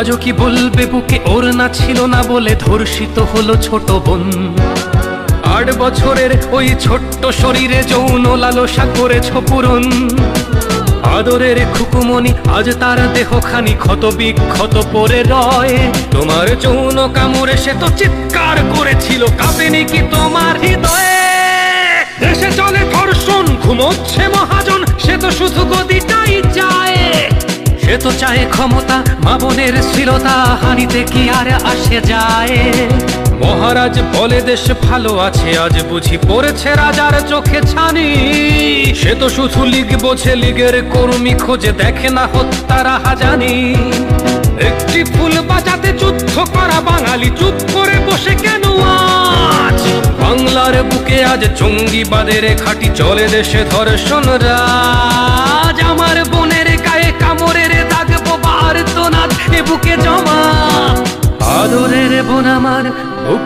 আজও কি বলবে বুকে? ওর না ছিল না বলে ধর্ষিত হলো ছোট বোন। আট বছরের ওই ছোট্ট শরীরে যৌন লালসা করেছ পূরণ। আদরের খুকুমনি আজ তার দেহখানি ক্ষত বিক্ষত পরে রয়। তোমার যৌন কামড়ে সে তো চিৎকার করেছিল, কাঁপেনি কি তোমার হৃদয়ে? দেশে চলে ধর্ষণ, ঘুমোচ্ছে মহাজন, সে তো শুধু গদিটাই সে তো চায় ক্ষমতা, মা বোনের স্থিরতা হানিতে কি আর আসে যায়? মহারাজ বলে দেশ ভালো আছে, আজ বুঝি পড়েছে রাজার চোখে ছানি। সে তো শুধু লিগ বোঝে, লিগের কর্মী খোঁজে দেখে না হত্যারা হাজানি। একটি ফুল বাজাতে যুদ্ধ করা বাঙালি, চুপ করে বসে কেন আজ? বাংলার বুকে আজ জঙ্গিবাদের খাটি চলে দেশে ধর্ষণ রাজ। বোবার তো না এ বুকে জমা আদরের বোন আমার